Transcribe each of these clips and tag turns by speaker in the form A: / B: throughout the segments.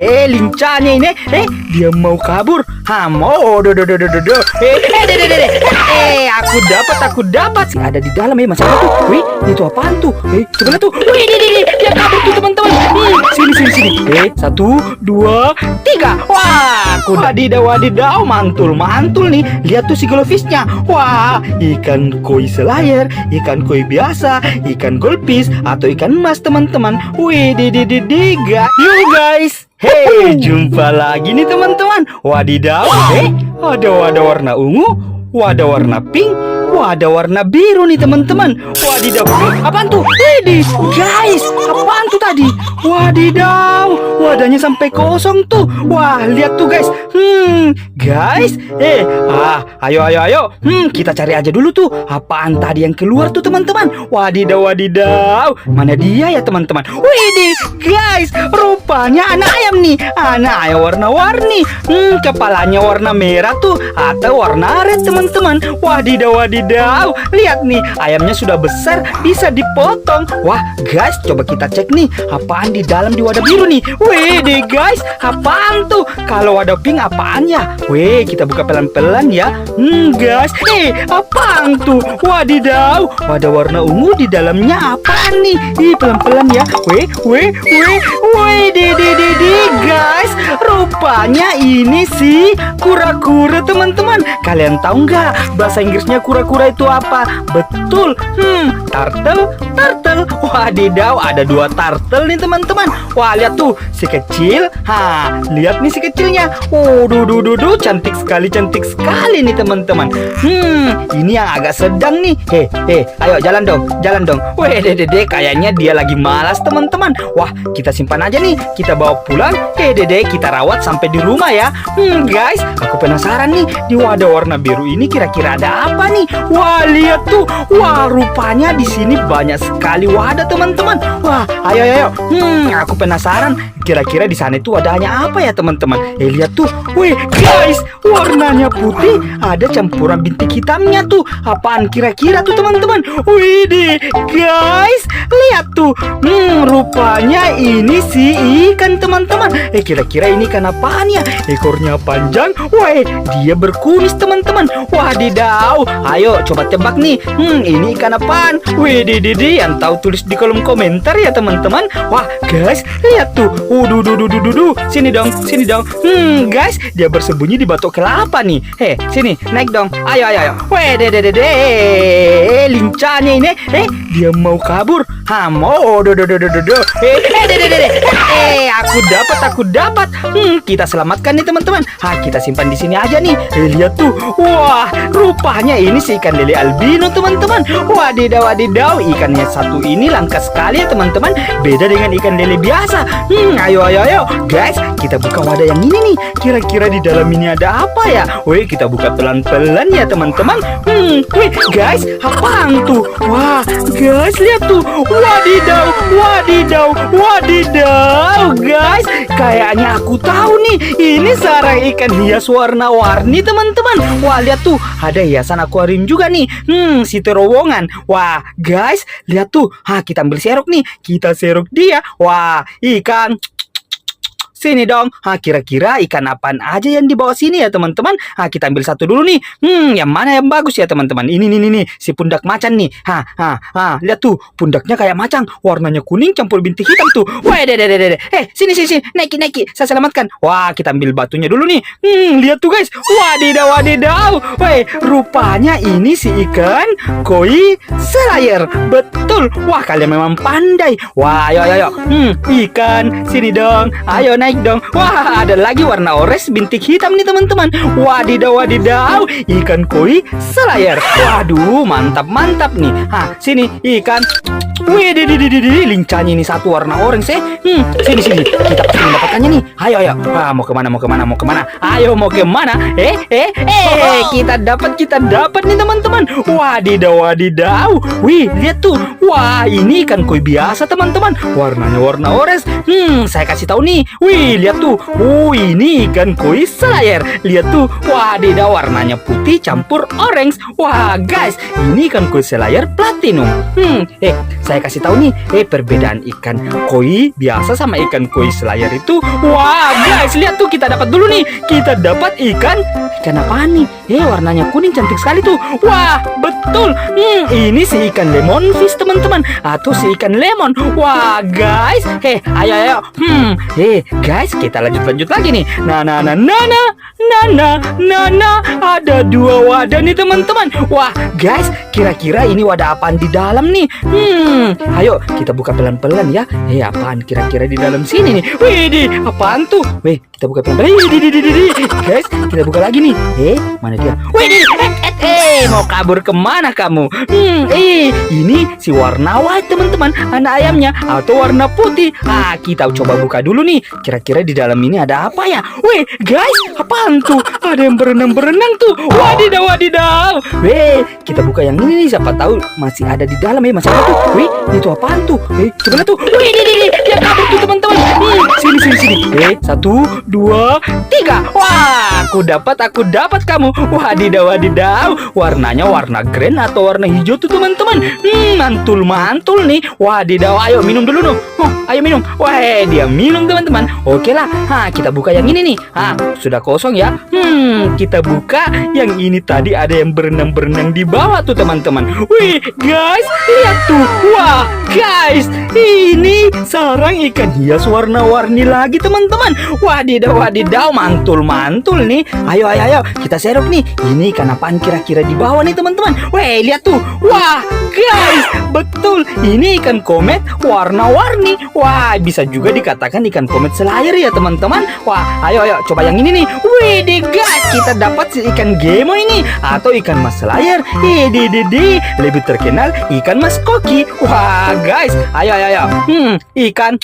A: Eh, lincahnya ini. Eh, dia mau kabur. Ha, mau. Do, do, do, do, do, do. Eh, eh, deh, deh, deh. Eh, aku dapat, aku dapat. Si ada di dalam ya, masa tuh. Wih, itu apaan tuh? Eh, sebelah tuh. Wih, deh, deh, deh. Dia kabur tuh, teman-teman. Ih, sini, sini, sini. Eh, satu, dua, tiga. Wah, aku wadidaw, wadidaw. Mantul, mantul nih. Lihat tuh si glowfishnya. Wah, ikan koi selayar, ikan koi biasa, ikan goldfish, atau ikan emas, teman-teman. Wih, deh, deh, deh, deh, guys. Yuk, guys. Hei, jumpa lagi nih teman-teman. Wadidaw, eh, ada ada warna ungu, ada warna pink, ada warna biru nih teman-teman. Wadidaw, apaan tuh? Widih, guys, apaan tuh tadi? Wadidaw, wadahnya sampai kosong tuh. Wah, lihat tuh guys. Hmm, guys, eh, ah, ayo, ayo, ayo. Hmm, kita cari aja dulu tuh. Apaan tadi yang keluar tuh teman-teman? Wadidaw, wadidaw. Mana dia ya teman-teman? Widih, guys, rupanya anak ayam nih. Anak ayam warna-warni. Hmm, kepalanya warna merah tuh atau warna red teman-teman. Wadidaw, wadidaw. Lihat nih, ayamnya sudah besar, bisa dipotong. Wah, guys, coba kita cek nih. Apaan di dalam di wadah biru nih? Wih, deh guys, apaan tuh? Kalau wadah pink apaan ya? Wih, kita buka pelan-pelan ya. Hmm, guys, eh, apaan tuh? Wadidaw, wadah warna ungu di dalamnya apaan nih? Ih, pelan-pelan ya. Wih, wih, wih, wih, deh, deh, deh, deh, guys. Rupanya ini sih kura-kura teman-teman. Kalian tahu nggak bahasa Inggrisnya kura-kura itu apa? Betul, hmm, turtle, turtle. Wadidaw, ada dua turtle nih teman-teman. Wah, lihat tuh, si kecil. Ha, lihat nih si kecilnya. Oh, duh, duh, duh, cantik sekali, cantik sekali nih teman-teman. Hmm, ini yang agak sedang nih. Heh, heh, ayo jalan dong, jalan dong. Weh, dede, kayaknya dia lagi malas teman-teman. Wah, kita simpan aja nih. Kita bawa pulang. Eh, dede, kita rawat sampai di rumah ya. Hmm, guys, aku penasaran nih di wadah warna biru ini kira-kira ada apa nih? Wah, lihat tuh. Wah, rupanya di sini banyak sekali wadah teman-teman. Wah, ayo ayo. Hmm, aku penasaran. Kira-kira di sana itu wadahnya apa ya teman-teman? Eh, lihat tuh. Wih, guys, warnanya putih. Ada campuran bintik hitamnya tuh. Apaan kira-kira tuh teman-teman? Wih, deh, guys, lihat tuh. Hmm, rupanya ini si ikan teman-teman. Eh, kira-kira ini ikan apaan ya? Ekornya panjang. Wah, dia berkumis teman-teman. Wadidaw. Ayo coba tebak nih. Hmm, ini ikan apaan? Wih, didi, yang tahu tulis di kolom komentar ya teman-teman. Wah, guys, lihat tuh. Uduh, duh, duh. Sini dong, sini dong. Hmm, guys, dia bersembunyi di batok kelapa nih. Heh, sini, naik dong. Ayo, ayo, ayo. Weh, dede, dede, eh, lincahnya ini. Eh, dia mau kabur. Ha, mau, do, do, do, do, do, do. Eh, eh, dede, dede. Eh, aku dapat, aku dapat. Hmm, kita selamatkan nih teman-teman. Ha, kita simpan di sini aja nih. Eh, lihat tuh. Wah, rupanya ini si ikan lele albino teman-teman. Wadidaw, wadidaw. Ikannya satu ini langka sekali ya teman-teman. Beda dengan ikan lele biasa. Hmm, ayo, ayo, ayo. Guys, kita buka wadah yang ini nih. Kira-kira di dalam ini ada apa ya? Wih, kita buka pelan-pelan ya teman-teman. Hmm, wih, guys, apaan tuh? Wah, guys, lihat tuh. Wadidaw, wadidaw, wadidaw. Kayaknya aku tahu nih. Ini sarang ikan hias warna-warni teman-teman. Wah, lihat tuh. Ada hiasan akuarium juga nih. Hmm, si terowongan. Wah, guys, lihat tuh. Ha, kita ambil serok nih. Kita serok dia. Wah, ikan Sini dong. Ha, kira-kira ikan apaan aja yang di bawah sini ya, teman-teman? Ha, kita ambil satu dulu nih. Hmm, yang mana yang bagus ya, teman-teman? Ini nih nih nih, si pundak macan nih. Ha, ha, ha, lihat tuh, pundaknya kayak macan, warnanya kuning campur bintik hitam tuh. Wah, deh, deh, deh, deh. Eh, sini, sini, sini. Naiki, naiki. Saya selamatkan. Wah, kita ambil batunya dulu nih. Hmm, lihat tuh, guys. Wadidaw, wadidaw. Weh, rupanya ini si ikan koi selayar. Betul. Wah, kalian memang pandai. Wah, ayo, ayo, ayo. Hmm, ikan, sini dong. Ayo naik dong. Wah, ada lagi warna orange bintik hitam nih teman-teman. Wadidaw, wadidaw. Ikan koi selayar. Waduh, mantap, mantap nih. Hah, sini ikan. Wih, di, di, di, di, di, lincahnya ini satu warna orange eh. Hmm, sini sini. Kita pasti mendapatkannya nih. Ayo, ayo. Ah, mau ke mana, mau ke mana, mau ke mana? Ayo, mau ke mana? Eh, eh, eh. Kita dapat, kita dapat nih teman-teman. Wadidaw, wadidaw. Wih, lihat tuh. Wah, ini ikan koi biasa teman-teman. Warnanya warna orange. Hmm, saya kasih tahu nih. Wih, lihat tuh. Oh, ini ikan koi selayar. Lihat tuh. Wadidaw, warnanya putih campur orange. Wah, guys, ini ikan koi selayar platinum. Hmm, eh, saya kasih tahu nih, eh perbedaan ikan koi biasa sama ikan koi selayar itu. Wah, guys, lihat tuh kita dapat dulu nih. Kita dapat ikan ikan apa nih? Eh, warnanya kuning cantik sekali tuh. Wah, betul. Hmm, ini si ikan lemon fish teman-teman atau si ikan lemon. Wah, guys, eh, ayo ayo. Hmm, eh, guys, kita lanjut lanjut lagi nih. Nah, nah, nah, nah, nah, nah, nah, nah. Ada dua wadah nih teman-teman. Wah, guys, kira-kira ini wadah apaan di dalam nih? Hmm, ayo kita buka pelan-pelan ya. Eh, apaan kira-kira di dalam sini nih? Wih, apaan tuh? Wih, kita buka pelan-pelan. Guys, kita buka lagi nih. Eh, mana dia? Wih, eh, eh, mau kabur ke mana kamu? Hmm, eh, ini si warna white teman-teman. Anak ayamnya atau warna putih. Ah, kita coba buka dulu nih. Kira-kira di dalam ini ada apa ya? Wih, guys, apaan tuh? Ada yang berenang-berenang tuh. Wadidaw, wadidaw. Weh, kita buka yang ini nih. Siapa tahu masih ada di dalam ya. Masih ada tuh. Wih, itu apaan tuh? Eh, sebelah tuh. Di, di, di. Dia kabur tuh teman-teman. Sini, sini, sini. Eh, satu, dua, tiga. Wah, aku dapat, aku dapat kamu. Wadidaw, wadidaw. Warnanya warna green atau warna hijau tuh teman-teman. Hmm, mantul, mantul nih. Wadidaw, ayo minum dulu dong. Oh, ayo minum. Wah, dia minum teman-teman. Oke lah. Ha, kita buka yang ini nih. Ha, sudah kosong ya. Hmm, kita buka yang ini tadi ada yang berenang-berenang di bawah tuh teman-teman. Wih, guys, lihat tuh. Wah, guys, ini sarang ikan hias warna-warni lagi teman-teman. Wadidaw, wadidaw, mantul-mantul nih. Ayo, ayo, ayo, kita serok nih. Ini ikan apaan kira-kira di bawah nih teman-teman. Wih, lihat tuh. Wah, guys, betul. Ini ikan komet warna-warni. Wah, bisa juga dikatakan ikan komet selayar ya teman-teman. Wah, ayo, ayo, coba yang ini nih. Wih, deh guys, kita dapat si ikan gemo ini atau ikan mas selayar. Di lebih terkenal ikan mas koki. Wah, guys, ayo, ayo, ayo. Hmm, ikan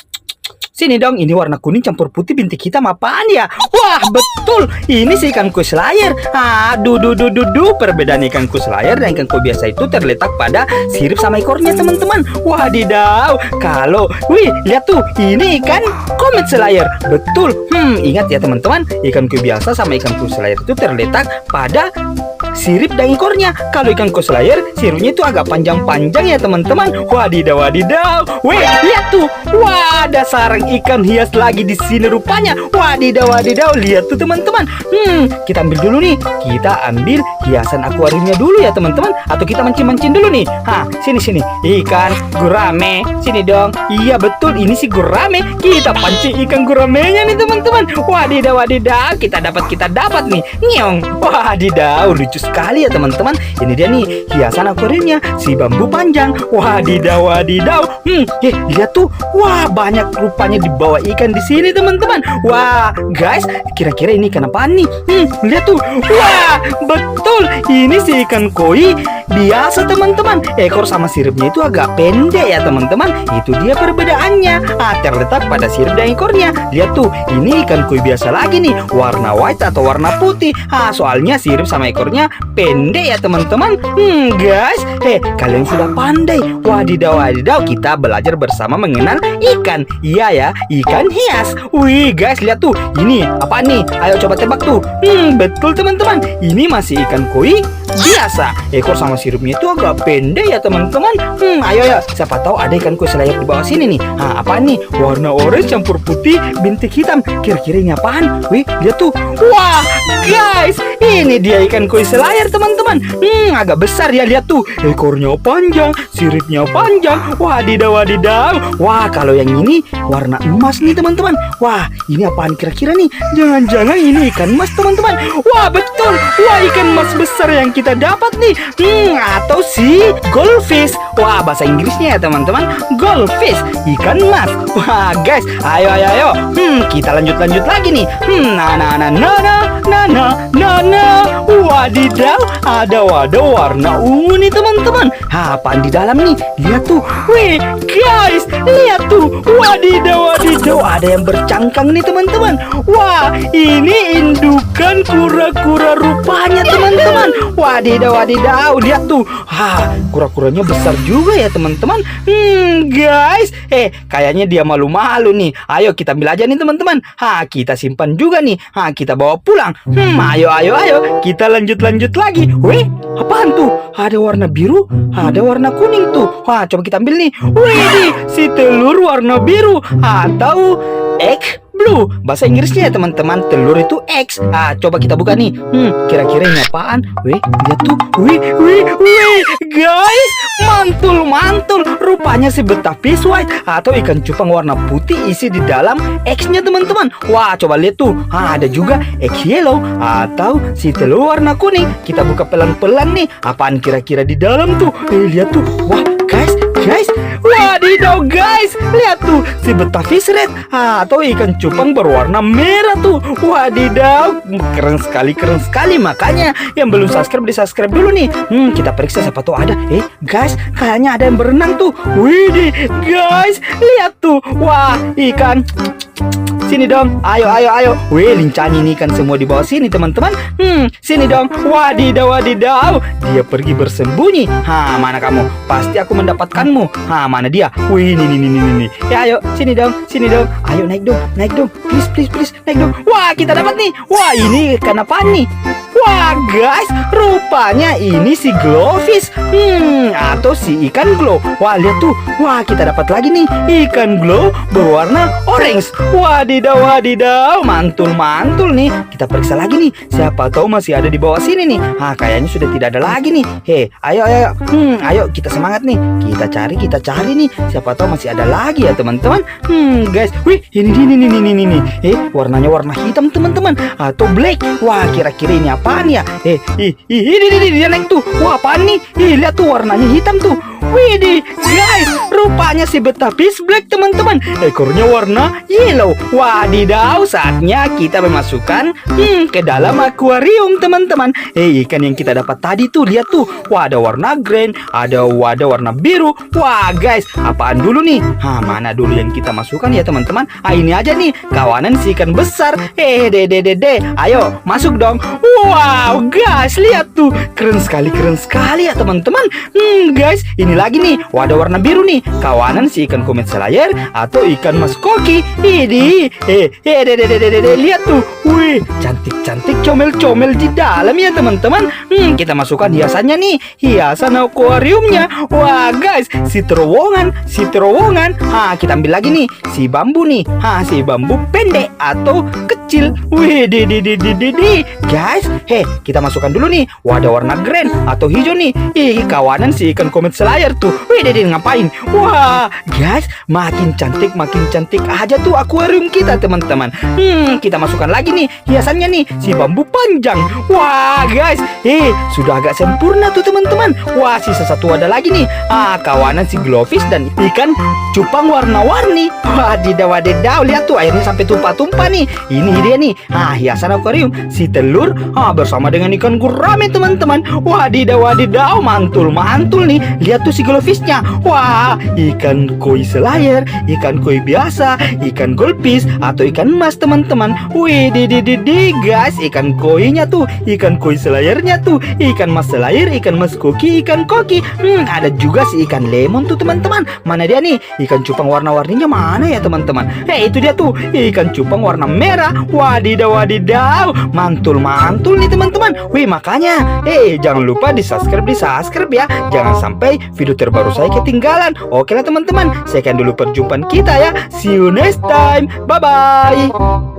A: Sini dong, ini warna kuning campur putih bintik hitam apaan ya? Wah, betul. Ini si ikan koi selayar. Aduh, duh, duh, duh, duh. Perbedaan ikan koi selayar dan ikan koi biasa itu terletak pada sirip sama ekornya, teman-teman. Wadidaw. Kalau, wih, lihat tuh. Ini ikan komet selayar. Betul. Hmm, ingat ya, teman-teman. Ikan koi biasa sama ikan koi selayar itu terletak pada sirip dan ekornya. Kalau ikan koi selayar, siripnya itu agak panjang-panjang ya teman-teman. Wadidaw, wadidaw. Wih, lihat tuh. Wah, ada sarang ikan hias lagi di sini rupanya. Wadidaw, wadidaw. Lihat tuh teman-teman. Hmm, kita ambil dulu nih. Kita ambil hiasan akuariumnya dulu ya teman-teman. Atau kita mancing-mancing dulu nih. Hah, sini sini. Ikan gurame. Sini dong. Iya betul, ini si gurame. Kita pancing ikan guramenya nih teman-teman. Wadidaw, wadidaw. Kita dapat, kita dapat nih. Nyong. Wadidaw, lucu sekali ya teman-teman. Ini dia nih hiasan akuariumnya si bambu panjang. Wadidaw, wadidaw. Hmm, eh lihat tuh. Wah, banyak rupanya dibawa ikan di sini teman-teman. Wah, guys, kira-kira ini ikan apaan nih? Hmm, lihat tuh. Wah, betul. Ini si ikan koi biasa teman-teman. Ekor sama siripnya itu agak pendek ya teman-teman. Itu dia perbedaannya. Ah, terletak pada sirip dan ekornya. Lihat tuh, ini ikan koi biasa lagi nih, warna white atau warna putih. Ah, soalnya sirip sama ekornya pendek ya teman-teman. Hmm, guys, eh kalian sudah pandai. Wadidaw, wadidaw, kita belajar bersama mengenal ikan. Iya ya, ikan hias. Wih, guys, lihat tuh. Ini apa nih? Ayo coba tebak tuh. Hmm, betul teman-teman. Ini masih ikan koi biasa. Ekor sama siripnya itu agak pendek ya teman-teman. Hmm, ayo ya. Siapa tahu ada ikan koi selayar di bawah sini nih. Ah, apa nih? Warna orange campur putih bintik hitam. Kira-kira ini apaan? Wih, lihat tuh. Wah, guys, ini dia ikan koi selayar teman-teman. Hmm, agak besar ya lihat tuh. Ekornya panjang, siripnya panjang. Wadidaw, wadidaw. Wah, kalau yang ini warna emas nih teman-teman. Wah, ini apaan kira-kira nih? Jangan-jangan ini ikan emas teman-teman. Wah, betul. Wah, ikan emas besar yang kita dapat nih. Hmm, atau si goldfish. Wah, bahasa Inggrisnya ya teman-teman. Goldfish, ikan emas. Wah, guys, ayo ayo ayo. Hmm, kita lanjut-lanjut lagi nih. Hmm, nah nah nah nah nah nah nah nah nah. Wadidaw, ada wadah warna ungu nih teman-teman. Apaan di dalam nih? Lihat tuh. Wih, guys, lihat tuh. Wadidaw, wadidaw, ada yang bercangkang nih teman-teman. Wah, ini indukan kura-kura rupanya teman-teman. Wadidaw, wadidaw, lihat tuh. Ha, kura-kuranya besar juga ya teman-teman. Hmm, guys, eh kayaknya dia malu-malu nih. Ayo kita ambil aja nih teman-teman. Ha, kita simpan juga nih. Ha, kita bawa pulang. Hmm, ayo, ayo, ayo kita lanjut-lanjut lagi. Weh, apaan tuh? Ada warna biru, ada warna kuning tuh. Wah, coba kita ambil nih. Wih, si telur warna biru atau egg blue. Bahasa Inggrisnya ya teman-teman, telur itu X. Ah, coba kita buka nih. Hmm, kira-kira ini apaan? Wih, lihat tuh. Wih, wih, wih, guys, mantul, mantul. Rupanya si betapis white atau ikan cupang warna putih isi di dalam X-nya teman-teman. Wah, coba lihat tuh. Ah, ada juga X yellow atau si telur warna kuning. Kita buka pelan-pelan nih. Apaan kira-kira di dalam tuh? Eh, lihat tuh. Wah, guys, guys. Wadidaw guys, lihat tuh si betafish red ah, atau ikan cupang berwarna merah tuh. Wadidaw, keren sekali, keren sekali. Makanya yang belum subscribe di subscribe dulu nih. Hmm, kita periksa siapa tuh ada. Eh, guys, kayaknya ada yang berenang tuh. Widih, guys, lihat tuh. Wah, ikan Sini dong, ayo ayo ayo. Wih, lincah ini kan semua di bawah sini teman-teman. Hmm, sini dong. Wadidaw wadidaw. Dia pergi bersembunyi. Ha, mana kamu? Pasti aku mendapatkanmu. Ha, mana dia? Wih, ini ini ini ini. Ya ayo, sini dong, sini dong. Ayo naik dong, naik dong. Please please please, naik dong. Wah, kita dapat nih. Wah, ini ikan apa nih? Wah guys, rupanya ini si glowfish. Hmm, atau si ikan glow. Wah lihat tuh, wah kita dapat lagi nih Ikan glow berwarna orange. Wadidaw wadidaw, mantul-mantul nih. Kita periksa lagi nih, siapa tahu masih ada di bawah sini nih. Ah kayaknya sudah tidak ada lagi nih. Hei, ayo ayo, hmm, ayo kita semangat nih. Kita cari, kita cari nih. Siapa tahu masih ada lagi ya teman-teman. Hmm guys, wih ini ini ini ini ini ini. Eh, warnanya warna hitam teman-teman. Atau black. Wah kira-kira ini apaan ya? Eh, ih, ih, ini, ini, dia naik tuh. Wah apaan nih? Ih, lihat tuh warnanya hitam tuh Widih, guys, rupanya si betapis black teman-teman. Ekornya warna yellow. Wadidaw, saatnya kita memasukkan hmm, ke dalam akuarium teman-teman. Eh, ikan yang kita dapat tadi tuh, lihat tuh. Wah, ada warna green, ada ada warna biru. Wah, guys, apaan dulu nih? Hah, mana dulu yang kita masukkan ya teman-teman? Ah, ini aja nih, kawanan si ikan besar. Eh, dede, dede, ayo, masuk dong. Wow, guys, lihat tuh. Keren sekali, keren sekali ya teman-teman. Hmm, guys, ini lagi nih. Wadah warna biru nih. Kawanan si ikan komet selayar Atau ikan mas koki. Ini Eh, eh, lihat tuh. Wih, cantik-cantik comel-comel di dalam ya teman-teman. Hmm, kita masukkan hiasannya nih. Hiasan akuariumnya. Wah, guys, si terowongan Si terowongan. Ha, kita ambil lagi nih. Si bambu nih. Ha, si bambu pendek Atau kecil. Wih, di, di, di, di, di, di. Guys, heh, kita masukkan dulu nih. Wadah warna green atau hijau nih. Ih, kawanan si ikan komet selayar tuh. Wih, dede ngapain? Wah, guys, makin cantik, makin cantik aja tuh akuarium kita teman-teman. Hmm, kita masukkan lagi nih hiasannya nih Si bambu panjang. Wah, guys, eh, sudah agak sempurna tuh teman-teman. Wah, sisa satu ada lagi nih. Ah, kawanan si glowfish dan ikan cupang warna-warni. Wadidaw, wadidaw, lihat tuh airnya sampai tumpah-tumpah nih. Ini dia nih, ah, hiasan akuarium Si telur, ah, bersama dengan ikan gurame teman-teman. Wadidaw, wadidaw, mantul-mantul nih. Lihat tuh si glowfishnya Wah, ikan koi selayar, ikan koi biasa, ikan goldfish Atau ikan emas teman-teman. Wih, di, di, di, di, guys Ikan koinya tuh, ikan koi selayarnya tuh Ikan mas selayar, ikan mas koki, ikan koki. Hmm, ada juga si ikan lemon tuh teman-teman. Mana dia nih? Ikan cupang warna-warninya mana ya teman-teman? Eh, itu dia tuh, ikan cupang warna merah. Wadidaw, wadidaw. Mantul-mantul nih teman-teman. Wih, makanya. Eh, jangan lupa di subscribe, di subscribe ya. Jangan sampai video terbaru saya ketinggalan. Oke lah teman-teman. Sekian dulu perjumpaan kita ya. See you next time. Bye-bye